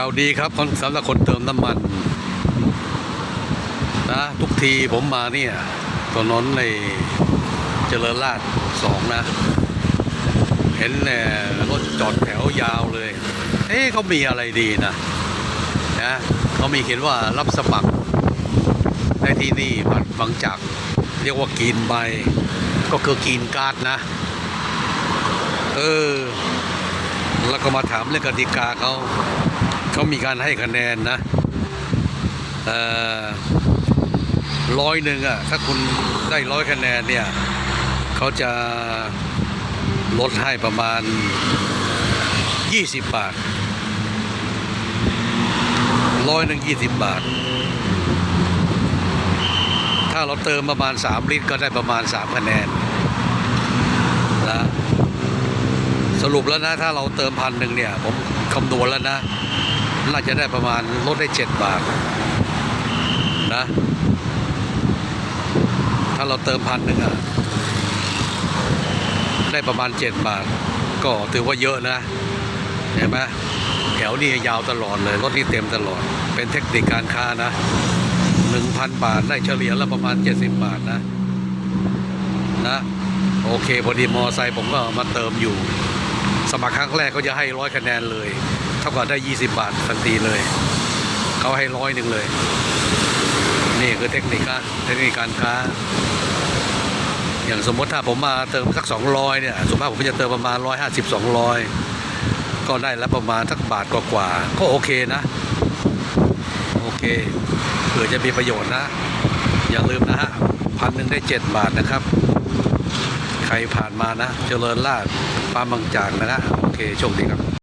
ข่าวดีครับสำหรับคนเติมน้ำมันนะทุกทีผมมาเนี่ยถนนในเจริญราษฎร์สองนะ เห็นเนี่ยรถจอดแถวยาวเลย เอ๊ะเขามีอะไรดีนะนะเขามีเขียนว่ารับสมัครได้ที่นี่บัตรบางจาก เรียกว่ากินใบ ก็คือกินการ์ดนะ เออ แล้วก็มาถามเรื่องกติกาเขา เขามีการให้คะแนนนะร้อยหนึ่งอะถ้าคุณได้ร้อยคะแนนเนี่ยเขาจะลดให้ประมาณ 20 บาทร้อยหนึ่งยี่สิบบาท ถ้าเราเติมประมาณ 3 ลิตรก็ได้ประมาณ 3 คะแนนนะสรุปแล้วนะ ถ้าเราเติมพันหนึ่งเนี่ย ผมคำนวณแล้วนะ น่าจะได้ประมาณลดได้เจ็ดบาทนะ ถ้าเราเติมพันหนึ่งอะได้ประมาณเจ็ดบาท ก็ถือว่าเยอะนะเห็นไหมแถวนี้ยาวตลอดเลย รถนี่เต็มตลอด เป็นเทคนิคการค้านะหนึ่งพันบาทได้เฉลี่ยแล้วประมาณเจ็ดสิบบาทนะ นะ โอเค พอดีมอไซค์ผมก็มาเติมอยู่ สมัครครั้งแรกเขาจะให้ร้อยคะแนนเลย ท่ากับได้ 20 บาททันทีเลย เขาให้ร้อยหนึ่งเลย นี่คือเทคนิคนะเทคนิคการค้า อย่างสมมติถ้าผมมาเติมสัก 200เนี่ยส่วนมากผมก็จะเติมประมาณ 150 200 ก็ได้แล้วประมาณสักบาทกว่าๆก็โอเคนะ โอเคเผื่อจะมีประโยชน์นะ อย่าลืมนะฮะพันหนึ่งได้ 7 บาทนะครับ ใครผ่านมานะ เจริญราษฎร์ปามบางจากนะฮะโอเคโชคดีครับ